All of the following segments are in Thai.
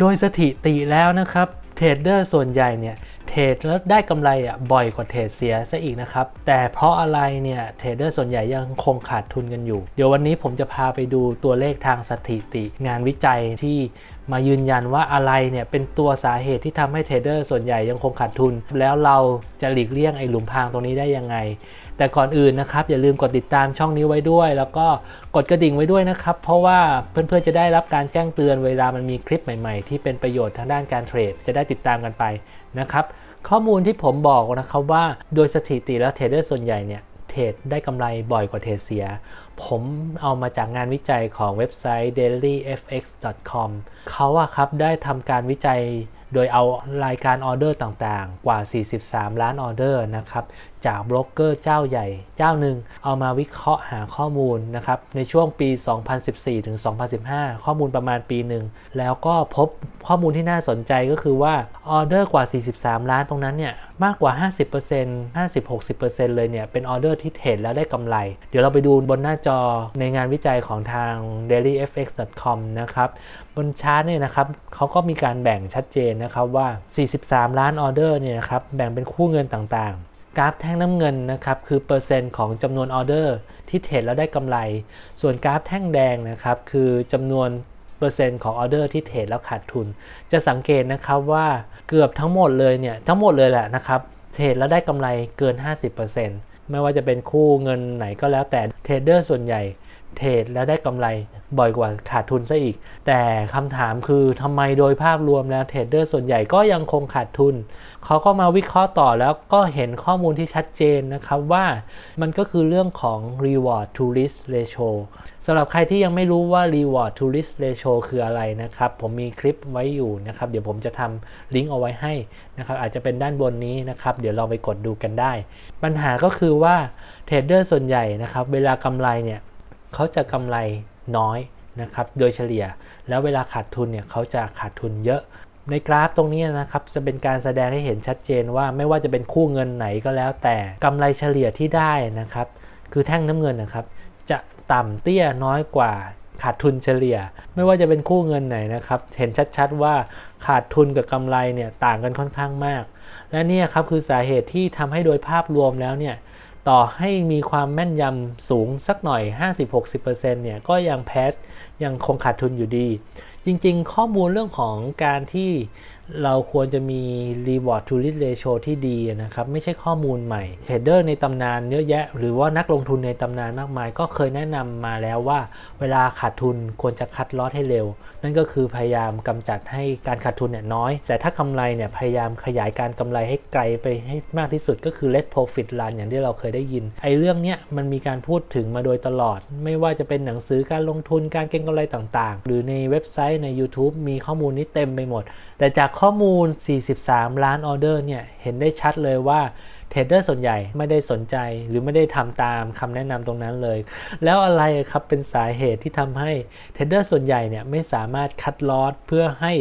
โดยสถิติแล้วนะครับเทรดเดอร์ส่วนใหญ่เนี่ยเทรดแล้วได้กำไรอะบ่อยกว่าเทรดเสียซะอีกนะครับ แต่เพราะอะไรเนี่ยเทรดเดอร์ส่วนใหญ่ยังคงขาดทุนกันอยู่ เดี๋ยววันนี้ผมจะพาไปดูตัวเลขทางสถิติ งานวิจัยที่ มายืนยันว่าอะไรเนี่ยเป็นตัวสาเหตุที่ทำให้เทรดเดอร์ส่วนใหญ่ยังคงขาดทุน แล้วเราจะหลีกเลี่ยงไอ้หลุมพรางตรงนี้ได้ยังไง แต่ก่อนอื่นนะครับ อย่าลืมกดติดตามช่องนี้ไว้ด้วย แล้วก็กดกระดิ่งไว้ด้วยนะครับ เพราะว่าเพื่อนๆจะได้รับการแจ้งเตือนเวลามันมีคลิปใหม่ๆ ที่เป็นประโยชน์ทางด้านการเทรดจะได้ติดตามกันไปนะครับข้อมูลที่ผมบอกนะครับว่าโดยสถิติแล้วเทรดเดอร์ส่วนใหญ่เนี่ย เทรดได้กำไรบ่อยกว่าเทรดเสีย ผมเอามาจากงานวิจัยของเว็บไซต์ dailyfx.com เขาอะครับได้ทำการวิจัยโดยเอารายการออเดอร์ต่างๆ กว่า 43 ล้านออเดอร์นะครับ จากโบรกเกอร์เจ้าใหญ่เจ้าหนึ่งเอามาวิเคราะห์หาข้อมูลนะครับในช่วงปี 2014ถึง2015 ข้อมูลประมาณปีหนึ่ง แล้วก็พบข้อมูลที่น่าสนใจก็คือว่าออเดอร์กว่า 43 ล้านตรงนั้นเนี่ยมากกว่า 50% 50-60%เลยเนี่ยเป็นออเดอร์ที่เทรดแล้วได้กำไร เดี๋ยวเราไปดูบนหน้าจอในงานวิจัยของทาง dailyfx.com นะครับบนชาร์ตเนี่ยนะครับเขาก็มีการแบ่งชัดเจนนะครับว่า 43 ล้านออเดอร์เนี่ยนะครับแบ่งเป็นคู่เงินต่างๆ กราฟแท่งน้ำเงินนะครับคือเปอร์เซ็นต์ของจำนวนออเดอร์ที่เทรดแล้วได้กำไร ส่วนกราฟแท่งแดงนะครับคือจำนวนเปอร์เซ็นต์ของออเดอร์ที่เทรดแล้วขาดทุน จะสังเกตนะครับว่าเกือบทั้งหมดเลยเนี่ยทั้งหมดเลยแหละนะครับเทรดแล้วได้กำไรเกิน 50%ไม่ว่าจะเป็นคู่เงินไหนก็แล้วแต่เทรดเดอร์ส่วนใหญ่ เทรดแล้วได้กำไรบ่อยกว่าขาดทุนซะอีก แต่คำถามคือทำไมโดยภาพรวมแล้วเทรดเดอร์ส่วนใหญ่ก็ยังคงขาดทุน เขาก็มาวิเคราะห์ต่อแล้วก็เห็นข้อมูลที่ชัดเจนนะครับว่ามันก็คือเรื่องของ reward to risk ratio สำหรับใครที่ยังไม่รู้ว่า reward to risk ratio คืออะไรนะครับ ผมมีคลิปไว้อยู่นะครับ เดี๋ยวผมจะทำลิงก์เอาไว้ให้นะครับ อาจจะเป็นด้านบนนี้นะครับ เดี๋ยวลองไปกดดูกันได้ ปัญหาก็คือว่าเทรดเดอร์ส่วนใหญ่นะครับ เวลากำไรเนี่ย เขาจะกำไรน้อยนะครับโดยเฉลี่ย แล้วเวลาขาดทุนเนี่ยเขาจะขาดทุนเยอะ ในกราฟตรงนี้นะครับจะเป็นการแสดงให้เห็นชัดเจนว่าไม่ว่าจะเป็นคู่เงินไหนก็แล้ว แต่กำไรเฉลี่ยที่ได้นะครับ คือแท่งน้ำเงินนะครับ จะต่ำเตี้ยน้อยกว่าขาดทุนเฉลี่ย ไม่ว่าจะเป็นคู่เงินไหนนะครับเห็นชัดๆว่าขาดทุนกับกำไรเนี่ยต่างกันค่อนข้างมาก และนี่ครับคือสาเหตุที่ทำให้โดยภาพรวมแล้วเนี่ย ต่อให้มีความแม่นยำสูงสักหน่อย 50-60%เนี่ยก็ยังแพ้ยังคงขาดทุนอยู่ดี จริงๆ ข้อมูลเรื่องของการที่ เราควรจะมี reward to risk ratio ที่ดีนะครับ ไม่ใช่ข้อมูลใหม่เทรดเดอร์ในตำนานเยอะแยะ หรือว่านักลงทุนในตำนานมากมาย ก็เคยแนะนำมาแล้วว่า เวลาขาดทุนควรจะคัดลอสให้เร็ว นั่นก็คือพยายามกำจัดให้การขาดทุนเนี่ยน้อย แต่ถ้ากำไรเนี่ยพยายามขยายการกำไรให้ไกลไปให้มากที่สุดก็คือ let profit run อย่างที่เราเคยได้ยิน ไอ้เรื่องเนี้ยมันมีการพูดถึงมาโดยตลอด ไม่ว่าจะเป็นหนังสือการลงทุนการเก็งกำไรต่างๆ หรือในเว็บไซต์ใน YouTube มีข้อมูลนี้เต็มไปหมด แต่จากข้อมูล 43 ล้านออเดอร์เนี่ย เห็นได้ชัดเลยว่าเทรดเดอร์ส่วนใหญ่ไม่ได้สนใจ หรือไม่ได้ทำตามคำแนะนำตรงนั้นเลย แล้วอะไรครับเป็นสาเหตุที่ทำให้เทรดเดอร์ส่วนใหญ่เนี่ย ไม่สามารถคัดลอสเพื่อให้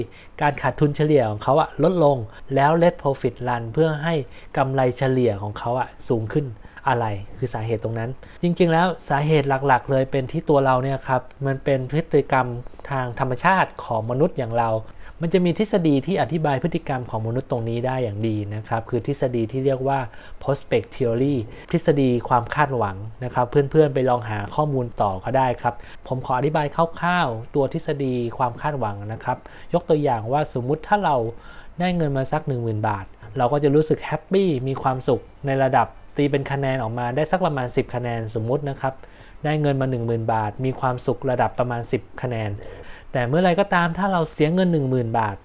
การขาดทุนเฉลี่ยของเขาอะลดลง แล้ว let profit run เพื่อให้กำไรเฉลี่ยของเขาอะสูงขึ้นอะไรคือสาเหตุตรงนั้น จริงๆ แล้วสาเหตุหลักๆ เลยเป็นที่ตัวเราเนี่ยครับ มันเป็นพฤติกรรมทางธรรมชาติของมนุษย์อย่างเรา มันจะมีทฤษฎีที่อธิบายพฤติกรรมของมนุษย์ตรงนี้ได้อย่างดีนะครับ คือทฤษฎีที่เรียกว่า prospect theory ทฤษฎีความคาดหวังนะครับ เพื่อนๆไปลองหาข้อมูลต่อก็ได้ครับ ผมขออธิบายคร่าวๆ ตัวทฤษฎีความคาดหวังนะครับ ยกตัวอย่างว่าสมมุติถ้าเราได้เงินมาสัก 10,000 บาท เราก็จะรู้สึกแฮปปี้มีความสุขในระดับตีเป็นคะแนนออกมาได้สักประมาณ 10 คะแนนสมมุตินะครับได้เงินมา 10,000 บาท มีความสุขระดับประมาณ 10 คะแนน แต่เมื่อไรก็ตามถ้าเราเสียเงิน 10,000 บาท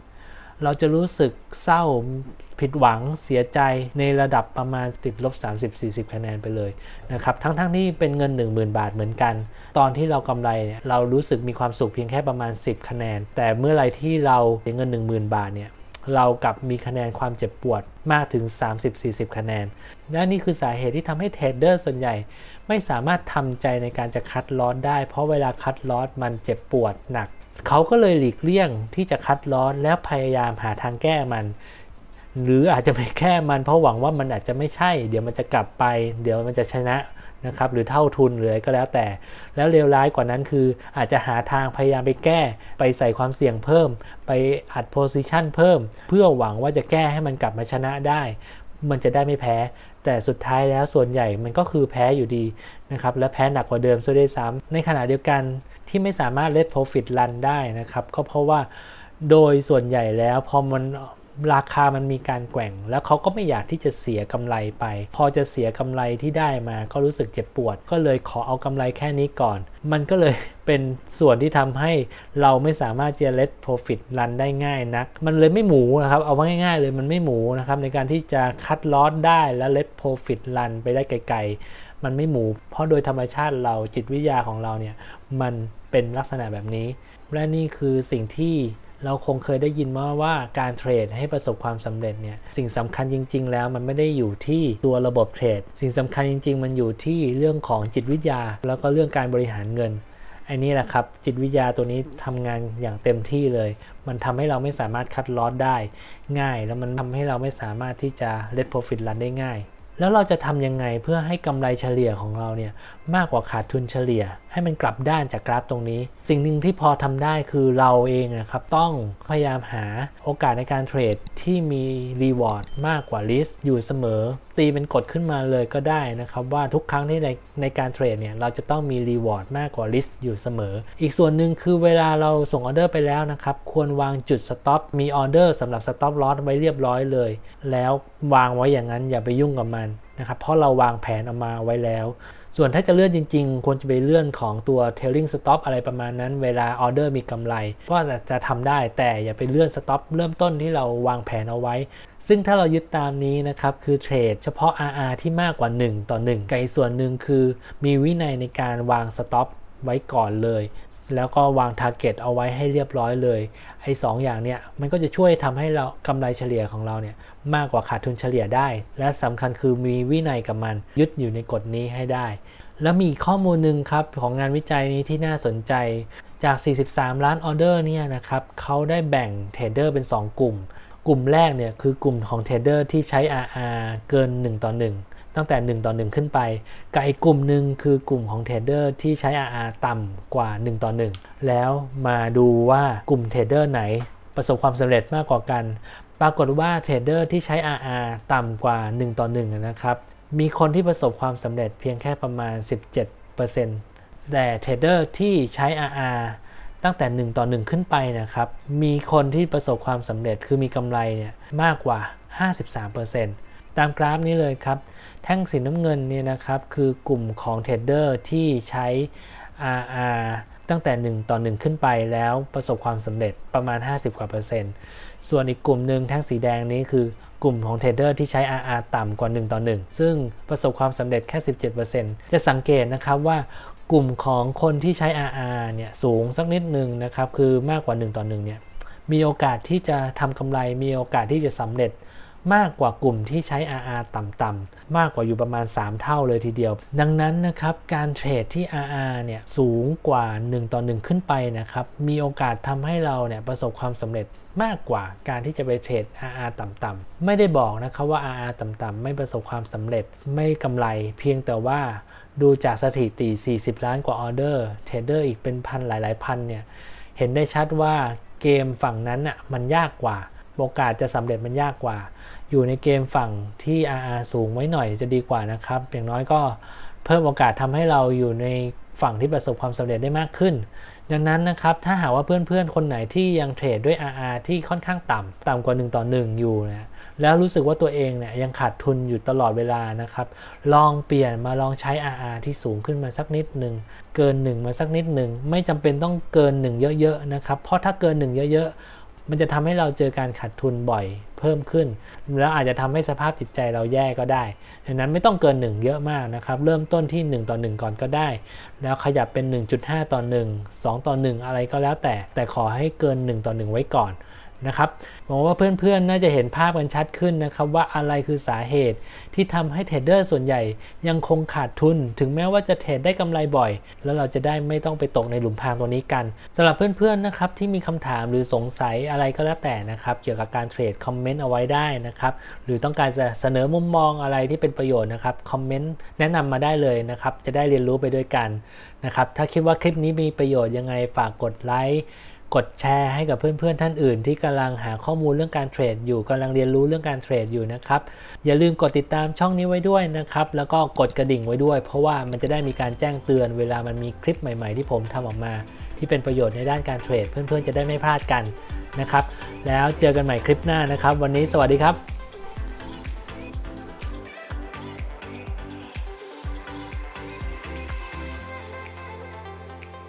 เราจะรู้สึกเศร้าผิดหวังเสียใจในระดับประมาณติดลบ 30-40 คะแนนไปเลยนะครับทั้งๆทที่เป็นเงิน 10,000 บาทเหมือนกัน ตอนที่เรากำไรเนี่ยเรารู้สึกมีความสุขเพียงแค่ประมาณ 10 คะแนน แต่เมื่อไรที่เราเสียเงิน 10,000 บาทเนี่ยเรากลับมีคะแนนความเจ็บปวดมากถึง 30-40 คะแนน และนี่คือสาเหตุที่ทำให้เทรดเดอร์ส่วนใหญ่ ไม่สามารถทำใจในการจะคัดลอสได้ เพราะเวลาคัดลอสมันเจ็บปวดหนัก เขาก็เลยหลีกเลี่ยงที่จะคัดลอสแล้วพยายามหาทางแก้มัน หรืออาจจะไม่แก้มันเพราะหวังว่ามันอาจจะไม่ใช่ เดี๋ยวมันจะกลับไป เดี๋ยวมันจะชนะนะครับหรือเท่าทุนหรืออะไรก็แล้วแต่ แล้วเลวร้ายกว่านั้นคืออาจจะหาทางพยายามไปแก้ ไปใส่ความเสี่ยงเพิ่ม ไปอัดโพซิชันเพิ่ม เพื่อหวังว่าจะแก้ให้มันกลับมาชนะได้ มันจะได้ไม่แพ้ แต่สุดท้ายแล้วส่วนใหญ่มันก็คือแพ้อยู่ดีนะครับ และแพ้หนักกว่าเดิมซะด้วยซ้ำในขณะเดียวกันที่ไม่สามารถเลทโปรฟิตรันได้นะครับ ก็เพราะว่าโดยส่วนใหญ่แล้วพอมัน ราคามันมีการแกว่ง แล้วเขาก็ไม่อยากที่จะเสียกำไรไป พอจะเสียกำไรที่ได้มาก็รู้สึกเจ็บปวด ก็เลยขอเอากำไรแค่นี้ก่อน มันก็เลยเป็นส่วนที่ทำให้เราไม่สามารถจะ let profit run ได้ง่ายนัก มันเลยไม่หมูนะครับ เอาว่าง่ายๆเลยมันไม่หมูนะครับ ในการที่จะคัดลอสได้แล้ว let profit run ไปได้ไกลๆ มันไม่หมู เพราะโดยธรรมชาติเราจิตวิทยาของเราเนี่ยมันเป็นลักษณะแบบนี้ และนี่คือสิ่งที่ เราคงเคยได้ยินมาว่าการเทรดให้ประสบความสำเร็จเนี่ยสิ่งสำคัญจริง ๆ แล้วมันไม่ได้อยู่ที่ตัวระบบเทรด สิ่งสำคัญจริง ๆ มันอยู่ที่เรื่องของจิตวิทยา แล้วก็เรื่องการบริหารเงินไอ้นี่แหละครับจิตวิทยาตัวนี้ทำงานอย่างเต็มที่เลย มันทำให้เราไม่สามารถคัดลอสได้ ง่ายแล้วมันทำให้เราไม่สามารถที่จะ let profit run ได้ง่าย แล้วเราจะทำยังไงเพื่อให้กำไรเฉลี่ยของเราเนี่ยมากกว่าขาดทุนเฉลี่ย ให้มันกลับด้านจากกราฟตรงนี้ สิ่งหนึ่งที่พอทำได้คือเราเองนะครับ ต้องพยายามหาโอกาสในการเทรดที่มีรีวอร์ดมากกว่าลิสต์อยู่เสมอ ตีเป็นกฎขึ้นมาเลยก็ได้นะครับว่าทุกครั้งที่ในในการเทรดเนี่ยเราจะต้องมีรีวอร์ดมากกว่าลิสต์อยู่เสมอ อีกส่วนหนึ่งคือเวลาเราส่งออเดอร์ไปแล้วนะครับควรวางจุดสต็อปมีออเดอร์สำหรับสต็อปลอสไว้เรียบร้อยเลย แล้ววางไว้อย่างนั้นอย่าไปยุ่งกับมันนะครับเพราะเราวางแผนออกมาไว้แล้ว ส่วนถ้าจะเลื่อนจริง ๆ ควรจะไปเลื่อนของตัว trailing stop อะไรประมาณนั้น เวลาออเดอร์มีกำไร ก็จะทำได้แต่อย่าไปเลื่อน stop เริ่มต้นที่เราวางแผนเอาไว้ ซึ่งถ้าเรายึดตามนี้นะครับ คือเทรดเฉพาะ RR ที่มากกว่า 1 ต่อ 1 กับอีกส่วนหนึ่งคือ มีวินัยในการวาง stop ไว้ก่อนเลย แล้วก็วาง target เอาไว้ให้เรียบร้อยเลยไอ้สองอย่างเนี่ยมันก็จะช่วยทำให้เรากำไรเฉลี่ยของเราเนี่ยมากกว่าขาดทุนเฉลี่ยได้ และสำคัญคือมีวินัยกับมันยึดอยู่ในกฎนี้ให้ได้ แล้วมีข้อมูลหนึ่งครับของงานวิจัยนี้ที่น่าสนใจจาก 43 ล้านออเดอร์เนี่ยนะครับเขาได้แบ่งเทรดเดอร์เป็น 2 กลุ่ม กลุ่มแรกเนี่ยคือกลุ่มของเทรดเดอร์ที่ใช้ RR เกิน 1 ต่อ 1 ตั้งแต่ 1 ต่อ 1 ขึ้นไป กับอีกกลุ่มหนึ่งคือกลุ่มของเทรดเดอร์ที่ใช้ RR ต่ำกว่า 1 ต่อ 1 แล้วมาดูว่ากลุ่มเทรดเดอร์ไหนประสบความสำเร็จมากกว่ากัน ปรากฏว่าเทรดเดอร์ที่ใช้ RR ต่ำกว่า 1 ต่อ 1 นะครับ มีคนที่ประสบความสำเร็จเพียงแค่ประมาณ 17%แต่เทรดเดอร์ที่ใช้ RR ตั้งแต่ 1 ต่อ 1 ขึ้นไปนะครับ มีคนที่ประสบความสำเร็จคือมีกำไรเนี่ยมากกว่า 53% ตามกราฟนี้เลยครับ แท่งสีน้ำเงินเนี่ยนะครับ คือกลุ่มของเทรดเดอร์ที่ใช้ RR ตั้งแต่ 1 ต่อ 1 ขึ้นไปแล้วประสบความสำเร็จประมาณ 50 กว่าเปอร์เซ็นต์ ส่วนอีกกลุ่มหนึ่งแท่งสีแดงนี้คือกลุ่มของเทรดเดอร์ที่ใช้ RR ต่ำกว่า 1 ต่อ 1 ซึ่งประสบความสำเร็จแค่ 17%จะสังเกตนะครับว่ากลุ่มของคนที่ใช้ RR เนี่ยสูงสักนิดหนึ่งนะครับ คือมากกว่า 1 ต่อ 1 เนี่ยมีโอกาสที่จะทำกำไรมีโอกาสที่จะสำเร็จ มากกว่ากลุ่มที่ใช้ RR ต่ำๆมากกว่าอยู่ประมาณ 3 เท่าเลยทีเดียว ดังนั้นนะครับการเทรดที่ RR เนี่ยสูงกว่า 1 ต่อ 1 ขึ้นไปนะครับมีโอกาสทำให้เราเนี่ยประสบความสำเร็จมากกว่าการที่จะไปเทรด RR ต่ำๆไม่ได้บอกนะครับว่า RR ต่ำๆไม่ประสบความสำเร็จไม่กำไรเพียงแต่ว่าดูจากสถิติ 40 ล้านกว่าออเดอร์ เทรดเดอร์อีกเป็นพันหลายๆพันเนี่ย เห็นได้ชัดว่าเกมฝั่งนั้นอะมันยากกว่า โอกาสจะสำเร็จมันยากกว่า อยู่ในเกมฝั่งที่ RR สูงไว้หน่อยจะดีกว่านะครับ อย่างน้อยก็เพิ่มโอกาสทำให้เราอยู่ในฝั่งที่ประสบความสำเร็จได้มากขึ้น ดังนั้นนะครับ ถ้าหากว่าเพื่อนๆ คนไหนที่ยังเทรดด้วย RR ที่ค่อนข้างต่ำต่ำกว่า 1 ต่อ 1 อยู่นะแล้วรู้สึกว่าตัวเองเนี่ยยังขาดทุนอยู่ตลอดเวลานะครับ ลองเปลี่ยนมาลองใช้ RR ที่สูงขึ้นมาสักนิดหนึ่ง เกิน 1 มาสักนิดหนึ่ง ไม่จำเป็นต้องเกิน 1 เยอะๆนะครับ เพราะถ้าเกิน 1 เยอะๆ มันจะทำให้เราเจอการขาดทุนบ่อยเพิ่มขึ้น แล้วอาจจะทำให้สภาพจิตใจเราแย่ก็ได้ดังนั้นไม่ต้องเกิน 1 เยอะมากนะครับ เริ่มต้นที่ 1 ต่อ 1 ก่อนก็ได้ แล้วขยับเป็น 1.5 ต่อ 1 2 ต่อ 1 อะไรก็แล้วแต่ แต่ขอให้เกิน 1 ต่อ 1 ไว้ก่อน นะครับหวังว่าเพื่อนๆ น่าจะเห็นภาพกันชัดขึ้นนะครับว่าอะไรคือสาเหตุที่ทำให้เทรดเดอร์ส่วนใหญ่ยังคงขาดทุน ถึงแม้ว่าจะเทรดได้กำไรบ่อย แล้วเราจะได้ไม่ต้องไปตกในหลุมพรางตัวนี้กันสำหรับเพื่อนๆ นะครับที่มีคำถามหรือสงสัยอะไรก็แล้วแต่นะครับเกี่ยวกับการเทรดคอมเมนต์เอาไว้ได้นะครับหรือต้องการจะเสนอมุมมองอะไรที่เป็นประโยชน์นะครับคอมเมนต์แนะนำมาได้เลยนะครับจะได้เรียนรู้ไปด้วยกันนะครับถ้าคิดว่าคลิปนี้มีประโยชน์ยังไงฝากกดไลค์ กดแชร์ให้กับเพื่อนๆท่านอื่น ที่กำลังหาข้อมูลเรื่องการเทรดอยู่กำลังเรียนรู้เรื่องการเทรดอยู่นะครับ อย่าลืมกดติดตามช่องนี้ไว้ด้วยนะครับ แล้วก็กดกระดิ่งไว้ด้วย เพราะว่ามันจะได้มีการแจ้งเตือนเวลามันมีคลิปใหม่ ๆ ที่ผมทำออกมา ที่เป็นประโยชน์ในด้านการเทรด เพื่อนๆจะได้ไม่พลาดกันนะครับ แล้วเจอกันใหม่คลิปหน้านะครับ วันนี้สวัสดีครับ